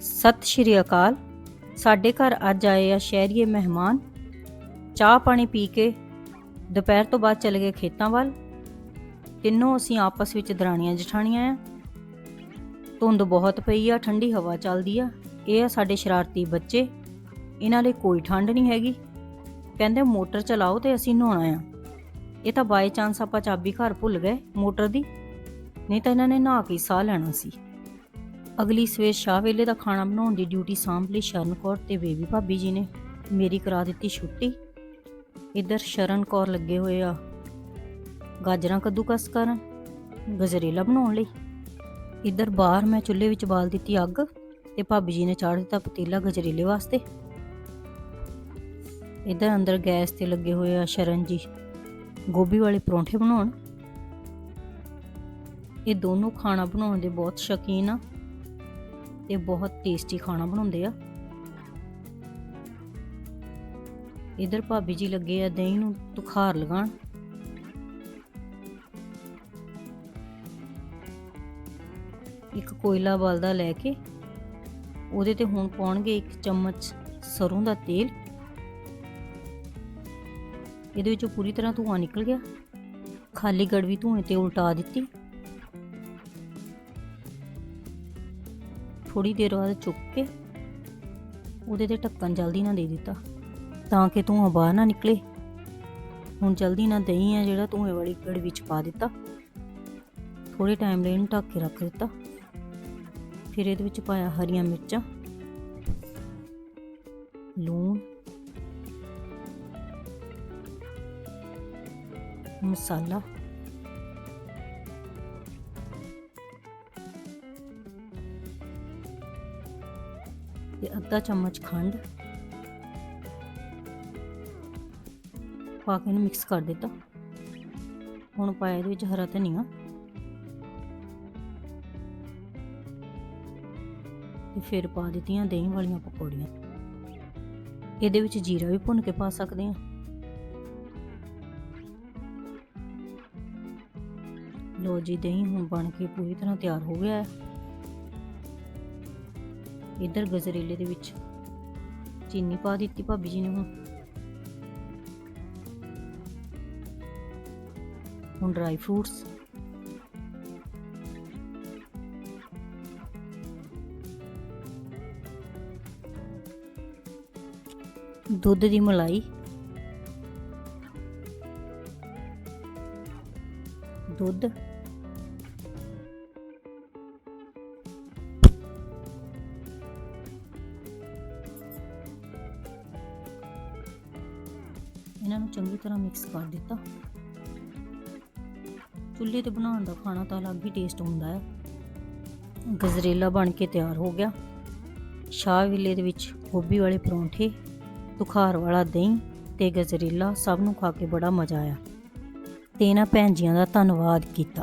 ਸਤਿ ਸ਼੍ਰੀ ਅਕਾਲ। ਸਾਡੇ ਘਰ ਅੱਜ ਆਏ ਆ ਸ਼ਹਿਰੀਏ ਮਹਿਮਾਨ। ਚਾਹ ਪਾਣੀ ਪੀ ਕੇ ਦੁਪਹਿਰ ਤੋਂ ਬਾਅਦ ਚਲੇ ਗਏ ਖੇਤਾਂ ਵੱਲ। ਤਿੰਨੋਂ ਅਸੀਂ ਆਪਸ ਵਿੱਚ ਦਰਾਣੀਆਂ ਜਠਾਣੀਆਂ ਆ। ਧੁੰਦ ਬਹੁਤ ਪਈ ਆ, ਠੰਡੀ ਹਵਾ ਚੱਲਦੀ ਆ। ਇਹ ਆ ਸਾਡੇ ਸ਼ਰਾਰਤੀ ਬੱਚੇ। ਇਹਨਾਂ ਲਈ ਕੋਈ ਠੰਡ ਨਹੀਂ ਹੈਗੀ। ਕਹਿੰਦੇ ਮੋਟਰ ਚਲਾਓ ਤੇ ਅਸੀਂ ਨਹਾਉਣਾ ਆ। ਇਹ ਤਾਂ ਬਾਈ ਚਾਂਸ ਆਪਾਂ ਚਾਬੀ ਘਰ ਭੁੱਲ ਗਏ ਮੋਟਰ ਦੀ। ਨਹੀਂ ਤਾਂ ਇਹਨਾਂ ਨੇ ਨਹਾ ਕੇ ਸਾਹ ਲੈਣਾ ਸੀ। ਅਗਲੀ ਸਵੇਰ ਸ਼ਾਹ ਵੇਲੇ ਦਾ ਖਾਣਾ ਬਣਾਉਣ ਦੀ ਡਿਊਟੀ ਸਾਂਭ ਲਈ ਸ਼ਰਨ ਕੌਰ ਤੇ ਬੇਬੀ ਭਾਬੀ ਜੀ ਨੇ ਮੇਰੀ ਕਰਾ ਦਿੱਤੀ ਛੁੱਟੀ। ਇੱਧਰ ਸ਼ਰਨ ਕੌਰ ਲੱਗੇ ਹੋਏ ਆ ਗਾਜਰਾਂ ਕੱਦੂਕਸ ਕਰਨ, ਗਜਰੇਲਾ ਬਣਾਉਣ ਲਈ। ਇੱਧਰ ਬਾਹਰ ਮੈਂ ਚੁੱਲ੍ਹੇ ਵਿੱਚ ਬਾਲ ਦਿੱਤੀ ਅੱਗ ਤੇ ਭਾਬੀ ਜੀ ਨੇ ਚਾੜ ਦਿੱਤਾ ਪਤੀਲਾ ਗਜਰੇਲੇ ਵਾਸਤੇ। ਇੱਧਰ ਅੰਦਰ ਗੈਸ ਤੇ ਲੱਗੇ ਹੋਏ ਆ ਸ਼ਰਨ ਜੀ ਗੋਭੀ ਵਾਲੇ ਪਰੌਂਠੇ ਬਣਾਉਣ। ਇਹ ਦੋਨੋਂ ਖਾਣਾ ਬਣਾਉਣ ਦੇ ਬਹੁਤ ਸ਼ੌਕੀਨ ਆ। ਤੇ ਬਹੁਤ ਟੇਸਟੀ ਖਾਣਾ ਬਣਾਉਂਦੇ ਆ। ਇਧਰ ਭਾਬੀ ਜੀ ਲੱਗੇ ਆ ਦਹੀਂ ਨੂੰ ਤੁਖਾਰ ਲਗਾਉਣ। ਇੱਕ ਕੋਇਲਾ ਬਲਦਾ ਲੈ ਕੇ, ਉਹਦੇ ਤੇ ਹੁਣ ਪਾਉਣਗੇ ਇੱਕ ਚਮਚ ਸਰੋਂ ਦਾ ਤੇਲ। ਇਹਦੇ ਵਿੱਚੋਂ ਪੂਰੀ ਤਰ੍ਹਾਂ ਧੂਆਂ ਨਿਕਲ ਗਿਆ। ਖਾਲੀ ਗੜਵੀ ਧੂਏ ਤੇ ਉਲਟਾ ਦਿੱਤੀ। ਥੋੜੀ ਦੇਰ ਬਾਅਦ ਚੁੱਕ ਕੇ ਉਹਦੇ ਤੇ ਢੱਕਣ ਜਲਦੀ ਨਾਲ ਦੇ ਦਿੱਤਾ, ਤਾਂ ਕਿ ਧੂੰਆਂ ਬਾਹਰ ਨਾ ਨਿਕਲੇ। ਹੁਣ ਜਲਦੀ ਨਾਲ ਦਹੀਂ ਆ ਜਿਹੜਾ ਧੂਏ ਵਾਲੀ ਗੜ ਵਿੱਚ ਪਾ ਦਿੱਤਾ। ਥੋੜੇ ਟਾਈਮ ਲਈ ਇਹਨੂੰ ਢੱਕ ਕੇ ਰੱਖ ਦਿੱਤਾ। ਫਿਰ ਇਹਦੇ ਵਿੱਚ ਪਾਇਆ ਹਰੀਆਂ ਮਿਰਚਾਂ, ਲੂਣ, ਮਸਾਲਾ। ਤੇ ਅੱਧਾ ਚਮਚ ਖੰਡ ਪਾ ਕੇ ਇਹਨੂੰ ਮਿਕਸ ਕਰ ਦਿੱਤਾ। ਹੁਣ ਪਾਇਆ ਇਹਦੇ ਵਿੱਚ ਹਰਾ ਧਨੀਆ। ਤੇ ਫਿਰ ਪਾ ਦਿੱਤੀਆਂ ਦਹੀਂ ਵਾਲੀਆਂ ਪਕੌੜੀਆਂ। ਇਹਦੇ ਵਿੱਚ ਜੀਰਾ ਵੀ ਭੁੰਨ ਕੇ ਪਾ ਸਕਦੇ ਹਾਂ। ਲੋ ਜੀ, ਦਹੀਂ ਹੁਣ ਬਣ ਕੇ ਪੂਰੀ ਤਰ੍ਹਾਂ ਤਿਆਰ ਹੋ ਗਿਆ ਹੈ। ਇੱਧਰ ਗਜਰੇਲੇ ਦੇ ਵਿੱਚ। ਚੀਨੀ ਪਾ ਦਿੱਤੀ ਭਾਬੀ ਜੀ ਨੇ ਹੁਣ। ਹੁਣ ਡਰਾਈ ਫਰੂਟਸ ਦੁੱਧ ਦੀ ਮਲਾਈ। ਦੁੱਧ। ਇਹਨਾਂ ਨੂੰ ਚੰਗੀ ਤਰ੍ਹਾਂ ਮਿਕਸ ਕਰ ਦਿੱਤਾ। ਚੁੱਲ੍ਹੇ ਤੇ ਬਣਾਉਣ ਦਾ ਖਾਣਾ ਤਾਂ ਅਲੱਗ ਹੀ ਟੇਸਟ ਹੁੰਦਾ ਹੈ। ਗਜਰੇਲਾ ਬਣ ਕੇ ਤਿਆਰ ਹੋ ਗਿਆ। ਸ਼ਾਹ ਵਿਲੇ ਦੇ ਵਿੱਚ ਗੋਭੀ ਵਾਲੇ ਪਰੌਂਠੇ, ਤੁਖਾਰ ਵਾਲਾ ਦਹੀਂ ਤੇ ਗਜਰੇਲਾ ਸਭ ਨੂੰ ਖਾ ਕੇ ਬੜਾ ਮਜ਼ਾ ਆਇਆ। ਤੇ ਇਹਨਾਂ ਭੈਣ ਜੀਆਂ ਦਾ ਧੰਨਵਾਦ ਕੀਤਾ।